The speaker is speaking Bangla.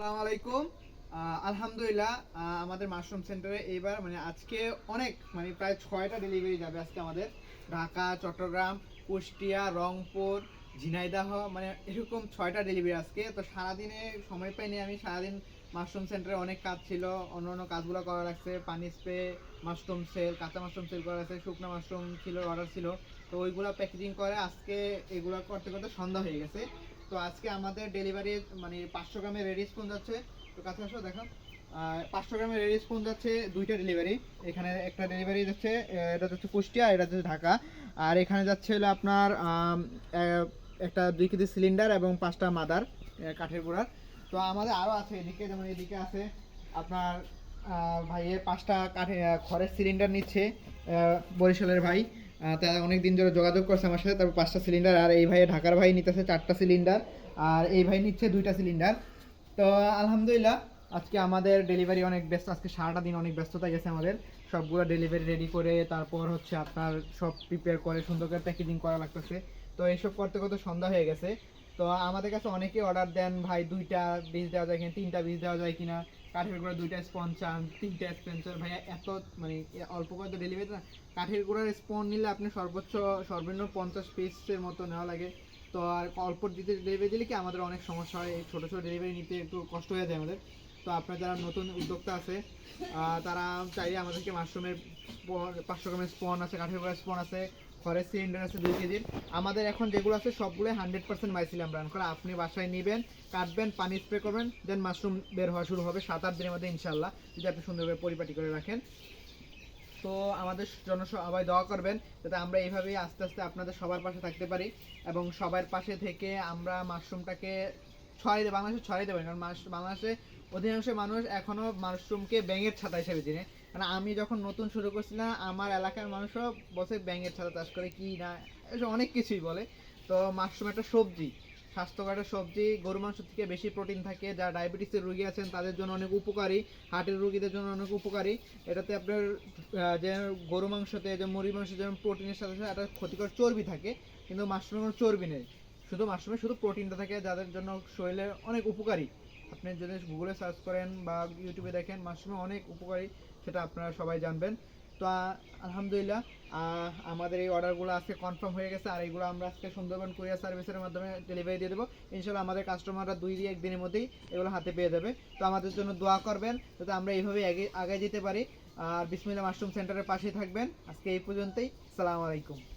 আসসালামু আলাইকুম। আলহামদুলিল্লাহ আমাদের মাশরুম সেন্টারে এইবার মানে আজকে অনেক মানে প্রায় ছয়টা ডেলিভারি যাবে আজকে আমাদের। ঢাকা, চট্টগ্রাম, কুষ্টিয়া, রংপুর, ঝিনাইদাহ মানে এরকম ছয়টা ডেলিভারি আজকে। তো সারাদিনে সময় পাইনি আমি, সারাদিন মাশরুম সেন্টারে অনেক কাজ ছিল। অন্য অন্য কাজগুলো করা লাগছে, পানি স্প্রে, মাশরুম সেল, কাঁচা মাশরুম সেল করা লাগছে, শুকনো মাশরুম ছিল অর্ডার ছিল। তো ওইগুলো প্যাকেজিং করে আজকে এগুলো করতে করতে সন্ধ্যা হয়ে গেছে। তো আজকে আমাদের ডেলিভারি মানে পাঁচশো গ্রামের রেডি স্পুন যাচ্ছে। তো কাছে আসো দেখো পাঁচশো গ্রামের রেডি স্পুন যাচ্ছে দুইটা ডেলিভারি এখানে একটা ডেলিভারি যাচ্ছে, এটা যাচ্ছে কুষ্টিয়া, এটা যাচ্ছে ঢাকা। আর এখানে যাচ্ছে হলো আপনার একটা দুই কেজি সিলিন্ডার এবং পাঁচটা মাদার কাঠের গুঁড়ার। তো আমাদের আরও আছে এদিকে, যেমন এদিকে আছে আপনার ভাইয়ের পাঁচটা কাঠে খড়ের সিলিন্ডার নিচ্ছে বরিশালের ভাই। তারা অনেক দিন ধরে যোগাযোগ করছে আমার সাথে, তারপর পাঁচটা সিলিন্ডার আর এই ভাই ঢাকার ভাই নিতেছে চারটা সিলিন্ডার আর এই ভাই নিচ্ছে দুইটা সিলিন্ডার তো আলহামদুলিল্লাহ, আজকে আমাদের ডেলিভারি অনেক ব্যস্ত, আজকে সারাটা দিন অনেক ব্যস্ততা গেছে আমাদের। সবগুলো ডেলিভারি রেডি করে তারপর হচ্ছে আপনার সব প্রিপেয়ার করে সুন্দর করে প্যাকেজিং করা লাগতেছে। তো এইসব করতে করতে সন্ধ্যা হয়ে গেছে। তো আমাদের কাছে অনেকেই অর্ডার দেন, ভাই, দুইটা বীজ দেওয়া যায় কিনা, তিনটা বীজ দেওয়া যায় কিনা? কাঠের গুঁড়া দুইটা স্পন চান, তিনটা স্পেন্সার ভাইয়া, এত মানে অল্প করে তো ডেলিভারি না, কাঠের গুঁড়ার স্পন নিলে আপনি সর্বোচ্চ, সর্বনিম্ন পঞ্চাশ পিসের মতো নেওয়া লাগে। তো আর অল্প দিতে ডেলিভারি দিলে কি আমাদের অনেক সমস্যা হয়, এই ছোটো ছোটো ডেলিভারি নিতে একটু কষ্ট হয়ে যায় আমাদের। তো আপনার যারা নতুন উদ্যোক্তা আছে তারা চাইলে আমাদেরকে মাশরুমের পাঁচশো গ্রামের স্পন আছে, কাঠের গুঁড়ার স্পন আছে। খড়ের সিলিন্ডার আছে দুই কেজির। আমাদের এখন যেগুলো আছে সবগুলো হান্ড্রেড পার্সেন্ট মাইসিলাম রান করে আপনি বাসায় নেবেন, কাটবেন, পানি স্প্রে করবেন দেন মাশরুম বের হওয়া শুরু হবে সাত আট দিনের মধ্যে ইনশাল্লাহ যদি আপনি সুন্দরভাবে পরিপাটি করে রাখেন। তো আমাদের জন্য সবাই দোয়া করবেন, যাতে আমরা এইভাবেই আস্তে আস্তে আপনাদের সবার পাশে থাকতে পারি এবং সবার পাশে থেকে আমরা মাশরুমটাকে ছড়াই দেবো বাংলাদেশে ছড়াই দেবেন কারণ বাংলাদেশে অধিকাংশ মানুষ এখনও মাশরুমকে ব্যাঙের ছাতা হিসেবে চিনে। কারণ আমি যখন নতুন শুরু করছিলাম, আমার এলাকার মানুষও বসে ব্যাঙের ছাতা চাষ করে কি না, এসব অনেক কিছুই বলে। তো মাশরুম একটা সবজি, স্বাস্থ্যকর সবজি গরু মাংস থেকে বেশি প্রোটিন থাকে, যারা ডায়াবেটিসের রোগী আছেন তাদের জন্য অনেক উপকারী, হার্টের রোগীদের জন্য অনেক উপকারী। এটাতে আপনার যে গরু মাংসতে, যে মুরগি মাংস যেমন প্রোটিনের সাথে সাথে একটা ক্ষতিকর চর্বি থাকে, কিন্তু মাশরুমে কোনো চর্বি নেই। শুধু মাশরুমে শুধু প্রোটিনটা থাকে, যাদের জন্য শরীরে অনেক উপকারী। আপনি যদি গুগলে সার্চ করেন বা ইউটিউবে দেখেন, মাশরুমে অনেক উপকারী সেটা আপনারা সবাই জানবেন। তো আলহামদুলিল্লাহ আমাদের এই অর্ডারগুলো আজকে কনফার্ম হয়ে গেছে, আর এইগুলো আমরা আজকে সুন্দরবন কুরিয়ার সার্ভিসের মাধ্যমে ডেলিভারি দিয়ে দেবো। ইনশাল্লাহ আমাদের কাস্টমাররা দুই দিয়ে একদিনের মধ্যেই এগুলো হাতে পেয়ে যাবে। তো, আমাদের জন্য দোয়া করবেন, যাতে আমরা এইভাবে আগে আগে যেতে পারি। আর বিসমিল্লা মাশরুম সেন্টারের পাশেই থাকবেন। আজকে এই পর্যন্তই। সালাম আলাইকুম।